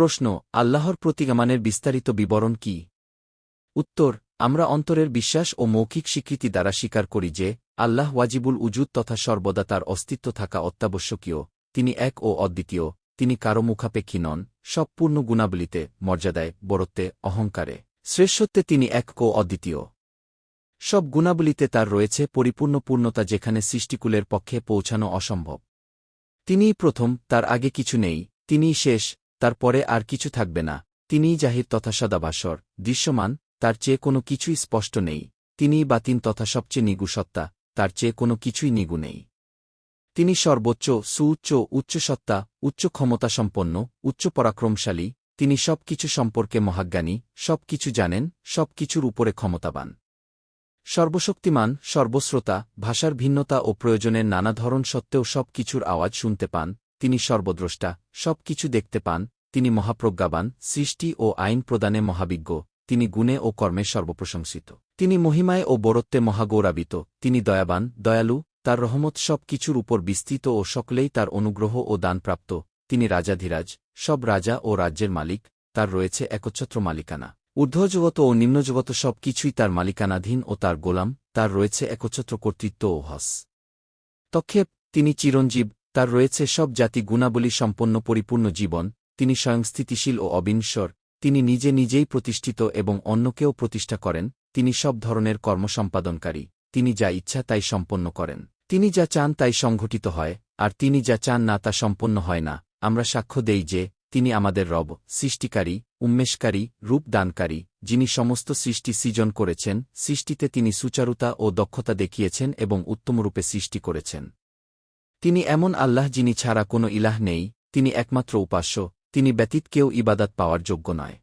প্রশ্ন, আল্লাহর প্রতিগামানের বিস্তারিত বিবরণ কি? উত্তর, আমরা অন্তরের বিশ্বাস ও মৌখিক স্বীকৃতি দ্বারা স্বীকার করি যে, আল্লাহ ওয়াজিবুল উজুদ তথা সর্বদা তার অস্তিত্ব থাকা অত্যাবশ্যকীয়, তিনি এক ও অদ্বিতীয়, তিনি কারও মুখাপেক্ষী নন, সব পূর্ণ গুণাবলিতে, মর্যাদায়, বরত্বে, অহংকারে, শ্রেষ্ঠত্বে তিনি এক ও অদ্বিতীয়। সব গুণাবলিতে তার রয়েছে পরিপূর্ণ পূর্ণতা যেখানে সৃষ্টিকুলের পক্ষে পৌঁছানো অসম্ভব। তিনিই প্রথম, তার আগে কিছু নেই, তিনিই শেষ তার পরে আর কিছু থাকবে না। তিনিই জাহির তথা সদাবাসর। দৃশ্যমান, তার চেয়ে কোনো কিছুই স্পষ্ট নেই। তিনিই বাতিন তথা সবচেয়ে নিগু সত্তা তার চেয়ে কোনো কিছুই নিগু নেই। তিনি সর্বোচ্চ, সুউচ্চ, উচ্চসত্তা, উচ্চ ক্ষমতাসম্পন্ন উচ্চ পরাক্রমশালী, তিনি সব কিছু সম্পর্কে মহাজ্ঞানী সব কিছু জানেন সব কিছুর উপরে ক্ষমতাবান। সর্বশক্তিমান, সর্বশ্রোতা, ভাষার ভিন্নতা ও প্রয়োজনের নানা ধরন সত্ত্বেও সব কিছুর আওয়াজ শুনতে পান তিনি সর্বদ্রষ্টা সব কিছু দেখতে পান, তিনি মহাপ্রজ্ঞাবান, সৃষ্টি ও আইন প্রদানে মহাবিজ্ঞ, তিনি গুণে ও কর্মে সর্বপ্রশংসিত। তিনি মহিমায় ও বরত্বে মহাগৌরাবিত, তিনি দয়াবান, দয়ালু, তার রহমত সব কিছুর উপর বিস্তৃত ও সকলেই তার অনুগ্রহ ও দানপ্রাপ্ত, তিনি রাজাধিরাজ, সব রাজা ও রাজ্যের মালিক, তার রয়েছে একচ্ছত্র মালিকানা। ঊর্ধ্বজগত ও নিম্নজগত সব কিছুই তার মালিকানাধীন ও তার গোলাম, তার রয়েছে একচ্ছত্র কর্তৃত্ব ও হস। তক্ষেপ, তিনি চিরঞ্জীব তার রয়েছে সব জাতি গুণাবলী সম্পন্ন পরিপূর্ণ জীবন, তিনি স্বয়ং স্থিতিশীল ও অবিনশ্বর, তিনি নিজে নিজেই প্রতিষ্ঠিত এবং অন্যকেও প্রতিষ্ঠা করেন, তিনি সব ধরনের কর্ম সম্পাদনকারী তিনি যা ইচ্ছা তাই সম্পন্ন করেন। তিনি যা চান তাই সংঘটিত হয়, আর তিনি যা চান না তা সম্পন্ন হয় না, আমরা সাক্ষ্য দেই যে, তিনি আমাদের রব, সৃষ্টিকারী, উন্মেষকারী, রূপদানকারী, যিনি সমস্ত সৃষ্টি সৃজন করেছেন, সৃষ্টিতে তিনি সুচারুতা ও দক্ষতা দেখিয়েছেন এবং উত্তমরূপে সৃষ্টি করেছেন। তিনি এমন আল্লাহ যিনি ছাড়া কোনো ইলাহ নেই, তিনি একমাত্র উপাস্য, তিনি ব্যতীত কেউ ইবাদাত পাওয়ার যোগ্য নয়।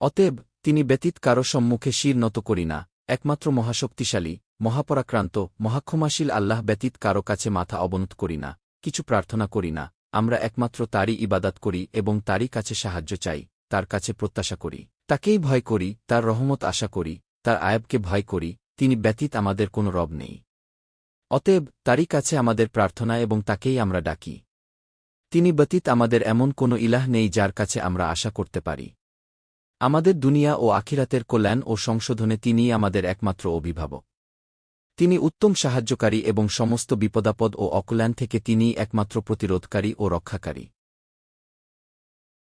অতএব, তিনি ব্যতীত কারও সম্মুখে শির নত করি না, একমাত্র মহাশক্তিশালী, মহাপরাক্রান্ত, মহাক্ষমাশীল আল্লাহ ব্যতীত কারও কাছে মাথা অবনত করি না, কিছু প্রার্থনা করি না, আমরা একমাত্র তারই ইবাদাত করি এবং তারই কাছে সাহায্য চাই, তার কাছে প্রত্যাশা করি, তাকেই ভয় করি, তার রহমত আশা করি, তার আয়বকে ভয় করি, তিনি ব্যতীত আমাদের কোনো রব নেই। অতএব তারই কাছে আমাদের প্রার্থনা এবং তাকেই আমরা ডাকি। তিনি ব্যতীত আমাদের এমন কোনো ইলাহ নেই যার কাছে আমরা আশা করতে পারি। আমাদের দুনিয়া ও আখিরাতের কল্যাণ ও সংশোধনে তিনিই আমাদের একমাত্র অভিভাবক। তিনি উত্তম সাহায্যকারী এবং সমস্ত বিপদাপদ ও অকল্যাণ থেকে তিনিই একমাত্র প্রতিরোধকারী ও রক্ষাকারী।